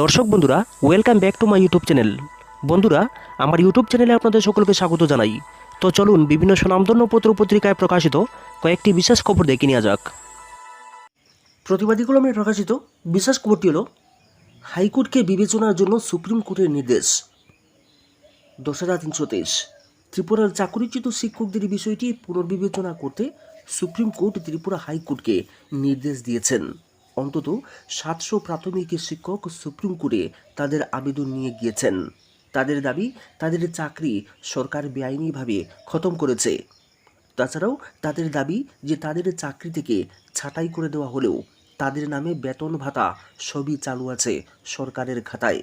দর্শক বন্ধুরা welcome back to my YouTube channel বন্ধুরা, আমার ইউটিউব চ্যানেলে আপনাদের সকলকে স্বাগত জানাই। তো চলুন বিভিন্ন সুনামধন্য পত্র পত্রিকায় প্রকাশিত কয়েকটি বিশেষ খবর দেখে নেওয়া যাক। প্রতিবাদী কলমে প্রকাশিত বিশেষ খবরটি হল, হাইকোর্টকে বিবেচনার জন্য সুপ্রিম কোর্টের নির্দেশ। দশ হাজার তিনশো তেইশ। ত্রিপুরার চাকরিচ্যুত শিক্ষকদের বিষয়টি পুনর্বিবেচনা করতে সুপ্রিম কোর্ট ত্রিপুরা হাইকোর্টকে নির্দেশ দিয়েছেন। অন্তত সাতশো প্রাথমিক শিক্ষক সুপ্রিম কোর্টে তাদের আবেদন নিয়ে গিয়েছেন। তাদের দাবি, তাদের চাকরি সরকার বেআইনিভাবে খতম করেছে। তাছাড়াও তাদের দাবি যে তাদের চাকরি থেকে ছাঁটাই করে দেওয়া হলেও তাদের নামে বেতন ভাতা সবই চালু আছে সরকারের খাতায়।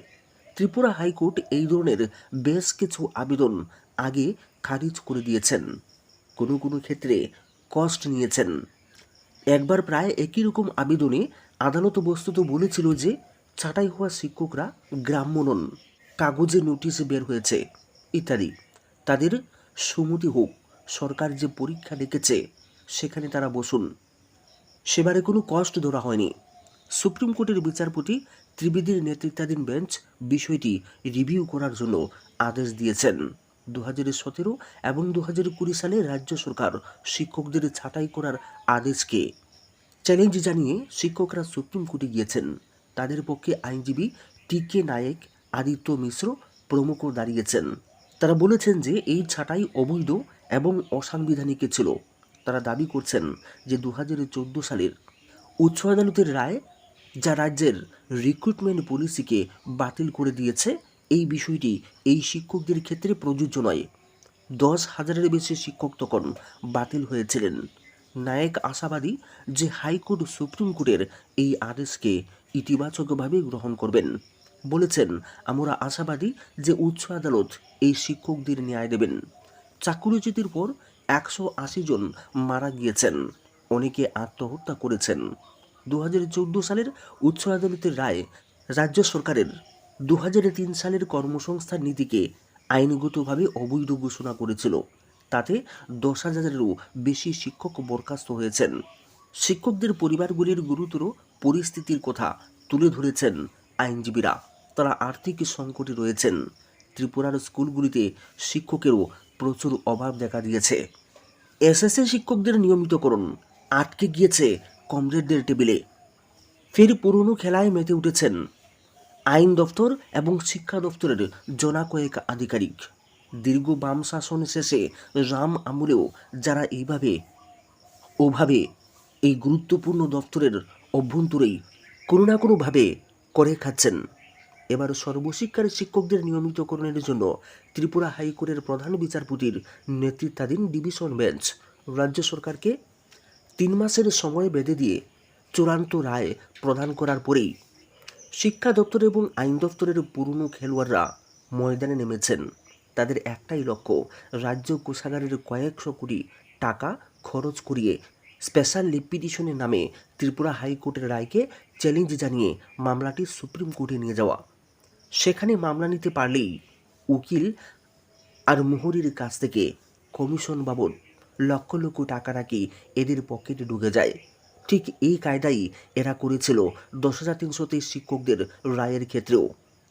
ত্রিপুরা হাইকোর্ট এই ধরনের বেশ কিছু আবেদন আগে খারিজ করে দিয়েছেন। কোনো কোনো ক্ষেত্রে কষ্ট নিয়েছেন। একবার প্রায় একই রকম আবেদনে আদালত বস্তুত বলেছিল যে ছাঁটাই হওয়া শিক্ষকরা গ্রাম্য নন, কাগজে নোটিশ বের হয়েছে, ইত্যাদি। তাদের সুমতি হোক, সরকার যে পরীক্ষা ডেকেছে, সেখানে তারা বসুন। সেবারে কোনো কষ্ট ধরা হয়নি। সুপ্রিম কোর্টের বিচারপতি ত্রিবেদীর নেতৃত্বাধীন বেঞ্চ বিষয়টি রিভিউ করার জন্য আদেশ দিয়েছেন। দু সতেরো এবং দু কুড়ি সালে রাজ্য সরকার শিক্ষকদের ছাঁটাই করার আদেশকে চ্যালেঞ্জ জানিয়ে শিক্ষকরা সুপ্রিম কোর্টে গিয়েছেন। তাদের পক্ষে আইনজীবী টি কে নায়েক, আদিত্য মিশ্র প্রমুখ দাঁড়িয়েছেন। তারা বলেছেন যে এই ছাঁটাই অবৈধ এবং অসাংবিধানিক ছিল। তারা দাবি করছেন যে দু হাজার চোদ্দ সালের উচ্চ আদালতের রায়, যা রাজ্যের রিক্রুটমেন্ট পলিসিকে বাতিল করে দিয়েছে, এই বিষয়টি এই শিক্ষকদের ক্ষেত্রে প্রযোজ্য নয়। দশ হাজারের বেশি শিক্ষক তখন বাতিল হয়েছিলেন। নায়ক আশাবাদী যে হাইকোর্ট সুপ্রিম কোর্টের এই আদেশকে ইতিবাচকভাবে গ্রহণ করবেন। বলেছেন, আমরা আশাবাদী যে উচ্চ আদালত এই শিক্ষকদের ন্যায় দেবেন। চাকুরিচ্যুতির পর একশো আশি জন মারা গিয়েছেন। অনেকে আত্মহত্যা করেছেন। দু হাজার চৌদ্দ সালের উচ্চ আদালতের রায় রাজ্য সরকারের। দু হাজার তিন সালের কর্মসংস্থান নীতিকে আইনগতভাবে অবৈধ ঘোষণা করেছিল। তাতে দশ হাজারেরও বেশি শিক্ষক বরখাস্ত হয়েছেন। শিক্ষকদের পরিবারগুলির গুরুতর পরিস্থিতির কথা তুলে ধরেছেন আইনজীবীরা। তারা আর্থিক সংকটে রয়েছেন। ত্রিপুরার স্কুলগুলিতে শিক্ষকেরও প্রচুর অভাব দেখা দিয়েছে। এসএসসি শিক্ষকদের নিয়মিতকরণ আটকে গিয়েছে কমরেডদের টেবিলে। ফের পুরনো খেলায় মেতে উঠেছেন আইন দপ্তর এবং শিক্ষা দপ্তরের জনা কয়েক আধিকারিক। দীর্ঘ বাম শাসন শেষে রাম আমলেও যারা এইভাবে, ওভাবে এই গুরুত্বপূর্ণ দপ্তরের অভ্যন্তরেই কোনো না কোনোভাবে করে খাচ্ছেন। এবার সর্বশিক্ষার শিক্ষকদের নিয়মিতকরণের জন্য ত্রিপুরা হাইকোর্টের প্রধান বিচারপতির নেতৃত্বাধীন ডিভিশন বেঞ্চ রাজ্য সরকারকে তিন মাসের সময় বেঁধে দিয়ে চূড়ান্ত রায় প্রদান করার পরেই শিক্ষা দপ্তর এবং আইন দপ্তরের পুরনো খেলোয়াড়রা ময়দানে নেমেছেন। তাদের একটাই লক্ষ্য, রাজ্য কোষাগারের কয়েকশো কোটি টাকা খরচ করিয়ে স্পেশাল লিপিটিশনের নামে ত্রিপুরা হাইকোর্টের রায়কে চ্যালেঞ্জ জানিয়ে মামলাটি সুপ্রিম কোর্টে নিয়ে যাওয়া। সেখানে মামলা নিতে পারলেই উকিল আর মোহরির কাছ থেকে কমিশন বাবদ লক্ষ লক্ষ টাকা নাকি এদের পকেটে ঢুকে যায়। ঠিক এই কায়দাই এরা করেছিল দশ হাজার তিনশো শিক্ষকদের রায়ের ক্ষেত্রেও।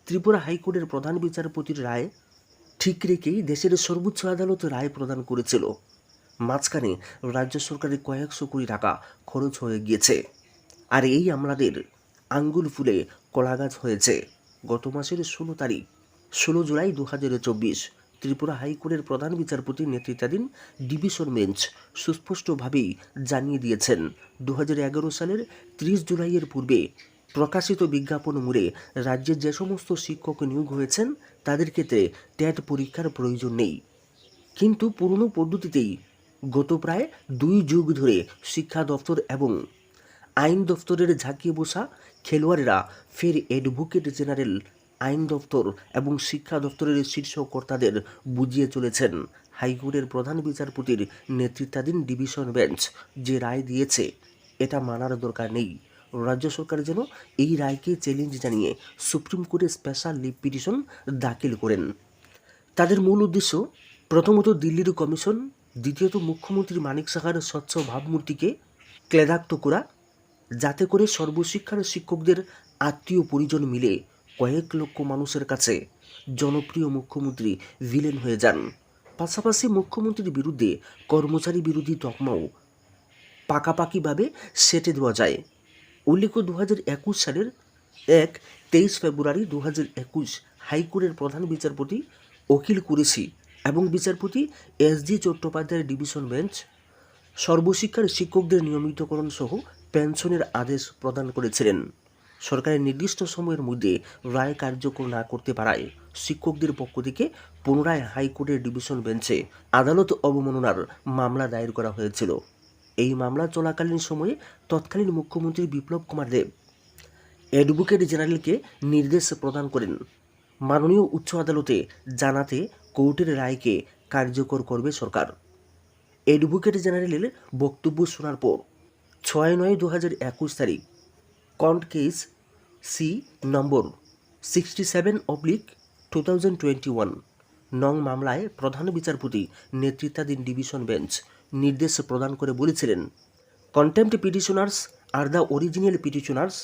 ত্রিপুরা হাইকোর্টের প্রধান বিচারপতির রায় ঠিক রেখেই দেশের সর্বোচ্চ আদালত রায় প্রদান করেছিল। মাঝখানে রাজ্য সরকারের কয়েকশো কোটি টাকা খরচ হয়ে গিয়েছে। আর এই আমলাদের আঙ্গুল ফুলে কলাগাছ হয়েছে। গত মাসের ষোলো তারিখ, ষোলো জুলাই দু হাজার চব্বিশ ত্রিপুরা হাইকোর্টের প্রধান বিচারপতির নেতৃত্বাধীন ডিভিশন বেঞ্চ সুস্পষ্টভাবেই জানিয়ে দিয়েছেন দু হাজার এগারো সালের ত্রিশ জুলাইয়ের পূর্বে প্রকাশিত বিজ্ঞাপন মুড়ে রাজ্যের যে সমস্ত শিক্ষক নিয়োগ হয়েছেন, তাদের ক্ষেত্রে ট্যাট পরীক্ষার প্রয়োজন নেই। কিন্তু পুরনো পদ্ধতিতেই গত প্রায় দুই যুগ ধরে শিক্ষা দপ্তর এবং আইন দপ্তরের ঝাঁকিয়ে বসা খেলোয়াড়েরা ফের অ্যাডভোকেট জেনারেল, আইন দপ্তর এবং শিক্ষা দপ্তরের শীর্ষ কর্তাদের বুঝিয়ে চলেছেন হাইকোর্টের প্রধান বিচারপতির নেতৃত্বাধীন ডিভিশন বেঞ্চ যে রায় দিয়েছে, এটা মানার দরকার নেই। রাজ্য সরকার যেন এই রায়কে চ্যালেঞ্জ জানিয়ে সুপ্রিম কোর্টে স্পেশাল লিভ পিটিশন দাখিল করেন। তাদের মূল উদ্দেশ্য, প্রথমত দিল্লির কমিশন দ্বিতীয়ত মুখ্যমন্ত্রী মানিক সাহার স্বচ্ছ ভাবমূর্তিকে ক্লেদাক্ত করা, যাতে করে সর্বশিক্ষার শিক্ষকদের আত্মীয় পরিজন মিলে কয়েক লক্ষ মানুষের কাছে জনপ্রিয় মুখ্যমন্ত্রী ভিলেন হয়ে যান। পাশাপাশি মুখ্যমন্ত্রীর বিরুদ্ধে কর্মচারী বিরোধী তকমাও পাকাপাকিভাবে সেটে দেওয়া যায়। উল্লেখ্য দু হাজার একুশ সালের এক তেইশ ফেব্রুয়ারি দু হাজার একুশ হাইকোর্টের প্রধান বিচারপতি অখিল কুরেশি এবং বিচারপতি এস জি চট্টোপাধ্যায়ের ডিভিশন বেঞ্চ, সর্বশিক্ষার শিক্ষকদের নিয়মিতকরণ সহ পেনশনের আদেশ প্রদান করেছিলেন। সরকারের নির্দিষ্ট সময়ের মধ্যে রায় কার্যকর না করতে পারায় শিক্ষকদের পক্ষ থেকে পুনরায় হাইকোর্টের ডিভিশন বেঞ্চে আদালত অবমাননার মামলা দায়ের করা হয়েছিল। এই মামলা চলাকালীন সময়ে তৎকালীন মুখ্যমন্ত্রী বিপ্লব কুমার দেব অ্যাডভোকেট জেনারেলকে নির্দেশ প্রদান করেন। মাননীয় উচ্চ আদালতে জানাতে কোর্টের রায়কে কার্যকর করবে সরকার। অ্যাডভোকেট জেনারেলের বক্তব্য শোনার পর ছয় নয় দু হাজার একুশ তারিখ contempt case C number sixty seven oblique two thousand twenty one নং মামলায় প্রধান বিচারপতি নেতৃত্বাধীন ডিভিশন বেঞ্চ নির্দেশ প্রদান করে বলেছিলেন contempt petitioners are the original petitioners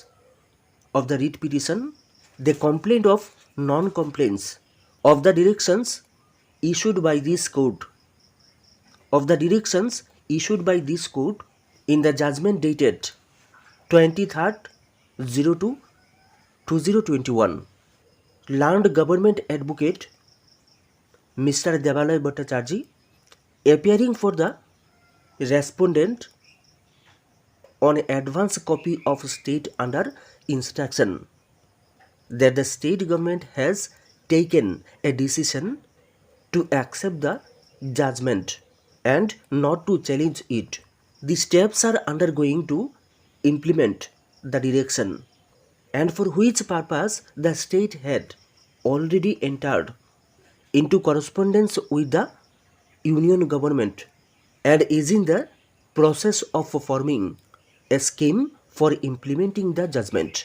of the writ petition the complaint of non compliance of the directions issued by this court of the directions issued by this court in the judgement dated twenty third zero two two zero twenty one learned government advocate mister Debalay Bhattacharya appearing for the respondent on advance copy of state under instruction that the state government has taken a decision to accept the judgment and not to challenge it. The steps are undergoing to implement the direction and for which purpose the state had already entered into correspondence with the union government and is in the process of forming a scheme for implementing the judgment.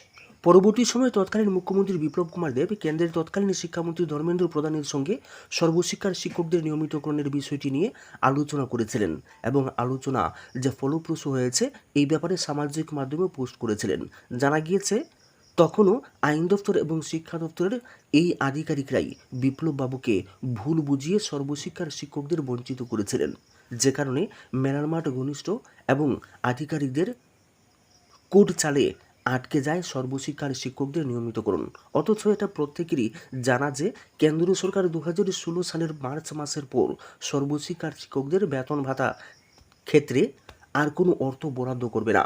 পরবর্তী সময়ে তৎকালীন মুখ্যমন্ত্রী বিপ্লব কুমার দেব, কেন্দ্রের তৎকালীন শিক্ষামন্ত্রী ধর্মেন্দ্র প্রধানের সঙ্গে সর্বশিক্ষার শিক্ষকদের নিয়মিতকরণের বিষয়টি নিয়ে আলোচনা করেছিলেন এবং আলোচনা যে ফলপ্রসূ হয়েছে, এই ব্যাপারে সামাজিক মাধ্যমে পোস্ট করেছিলেন জানা গিয়েছে, তখনও আইন দপ্তর এবং শিক্ষা দপ্তরের এই আধিকারিকরাই বিপ্লব বাবুকে ভুল বুঝিয়ে সর্বশিক্ষার শিক্ষকদের বঞ্চিত করেছিলেন যে কারণে মেলার মাঠ ঘনিষ্ঠ এবং আধিকারিকদের কোড চালে আটকে যায় সর্বশিক্ষার শিক্ষকদের নিয়মিতকরণ অথচ এটা প্রত্যেকেরই জানা যে কেন্দ্রীয় সরকার দু হাজার ষোলো সালের মার্চ মাসের পর সর্বশিক্ষার শিক্ষকদের বেতন ভাতা ক্ষেত্রে আর কোনো অর্থ বরাদ্দ করবে না।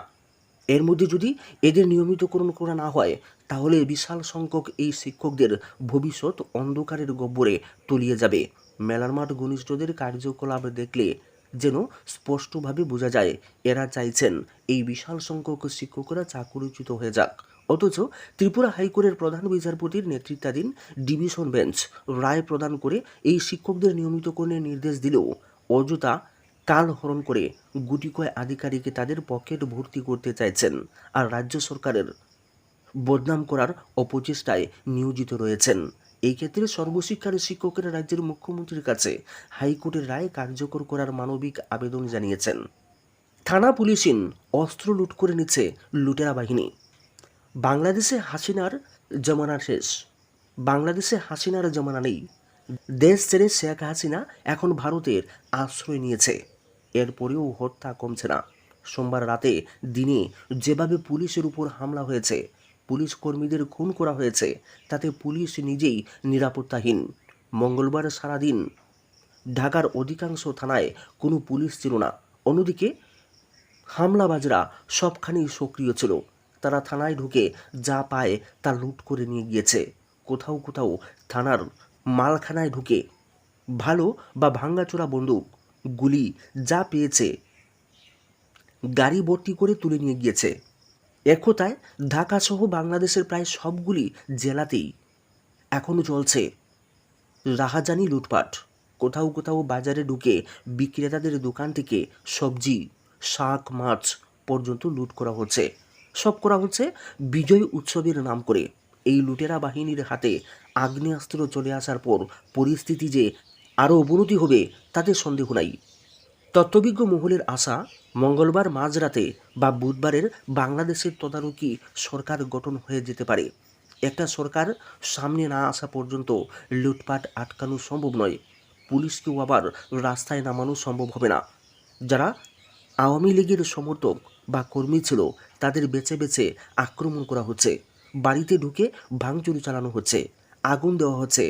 এর মধ্যে যদি এদের নিয়মিতকরণ করা না হয়, তাহলে বিশাল সংখ্যক এই শিক্ষকদের ভবিষ্যৎ অন্ধকারের গব্বরে তলিয়ে যাবে। মেলার মাঠ ঘনিষ্ঠদের কার্যকলাপ দেখলে যেন স্পষ্টভাবে বোঝা যায়। এরা চাইছেন এই বিশাল সংখ্যক শিক্ষকরা চাকরিচ্যুত হয়ে যাক। অথচ ত্রিপুরা হাইকোর্টের প্রধান বিচারপতির নেতৃত্বাধীন ডিভিশন বেঞ্চ রায় প্রদান করে এই শিক্ষকদের নিয়মিতকরণের নির্দেশ দিলেও অযথা কাল হরণ করে গুটি কয় আধিকারিকে তাদের পকেট ভর্তি করতে চাইছেন আর রাজ্য সরকারের বদনাম করার অপচেষ্টায় নিয়োজিত রয়েছেন। এই ক্ষেত্রে সর্বশিক্ষার শিক্ষকেরা রাজ্যের মুখ্যমন্ত্রীর কাছে হাইকোর্টের রায় কার্যকর করার মানবিক আবেদন জানিয়েছেন। থানা পুলিশিন অস্ত্র লুট করে নিচ্ছে লুটেরা বাহিনী। বাংলাদেশে হাসিনার জমানা শেষ। বাংলাদেশে হাসিনার জমানা নেই। দেশ ছেড়ে শেখ হাসিনা এখন ভারতের আশ্রয় নিয়েছে। এরপরেও হত্যা কমছে না। সোমবার রাতে দিনে যেভাবে পুলিশের উপর হামলা হয়েছে পুলিশ কর্মীদের খুন করা হয়েছে, তাতে পুলিশ নিজেই নিরাপত্তাহীন। মঙ্গলবার সারাদিন ঢাকার অধিকাংশ থানায় কোনো পুলিশ ছিল না। অন্যদিকে হামলাবাজরা সবখানেই সক্রিয় ছিল। তারা থানায় ঢুকে যা পায় তা লুট করে নিয়ে গিয়েছে। কোথাও কোথাও থানার মালখানায় ঢুকে ভালো বা ভাঙ্গাচোরা বন্দুক, গুলি যা পেয়েছে, গাড়ি ভর্তি করে তুলে নিয়ে গিয়েছে। একতায় ঢাকাসহ বাংলাদেশের প্রায় সবগুলি জেলাতেই এখনও চলছে রাহাজানি লুটপাট। কোথাও কোথাও বাজারে ঢুকে বিক্রেতাদের দোকান থেকে সবজি, শাক, মাছ পর্যন্ত লুট করা হচ্ছে। সব করা হচ্ছে বিজয় উৎসবের নাম করে। এই লুটেরা বাহিনীর হাতে আগ্নেয়াস্ত্র চলে আসার পর পরিস্থিতি যে আরও অবনতি হবে তাতে সন্দেহ নাই। তত্ত্ববিজ্ঞ মহলের আশা, মঙ্গলবার মাঝরাতে বা বুধবারের বাংলাদেশের তদারকি সরকার গঠন হয়ে যেতে পারে। একটা সরকার সামনে না আসা পর্যন্ত লুটপাট আটকানো সম্ভব নয়। পুলিশকেও আবার রাস্তায় নামানো সম্ভব হবে না। যারা আওয়ামী লীগের সমর্থক বা কর্মী ছিল, তাদের বেছে বেছে আক্রমণ করা হচ্ছে। বাড়িতে ঢুকে ভাঙচুরি চালানো হচ্ছে। আগুন দেওয়া হচ্ছে।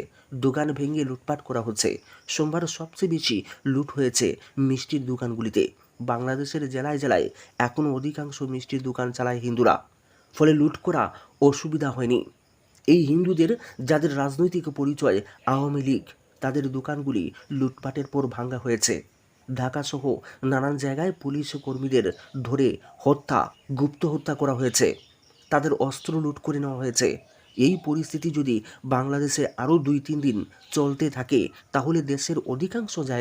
দোকান ভেঙে লুটপাট করা হচ্ছে। সোমবার সবচেয়ে বেশি লুট হয়েছে মিষ্টির দোকানগুলিতে। বাংলাদেশের জেলায় জেলায় এখনও অধিকাংশ মিষ্টির দোকান চালায় হিন্দুরা। ফলে লুট করা অসুবিধা হয়নি। এই হিন্দুদের যাদের রাজনৈতিক পরিচয় আওয়ামী লীগ, তাদের দোকানগুলি লুটপাটের পর ভাঙ্গা হয়েছে। ঢাকাসহ নানান জায়গায় পুলিশ কর্মীদের ধরে হত্যা, গুপ্ত হত্যা করা হয়েছে। তাদের অস্ত্র লুট করে নেওয়া হয়েছে। এই পরিস্থিতি যদি বাংলাদেশে আরও দুই তিন দিন চলতে থাকে তাহলে দেশের অধিকাংশ জায়গা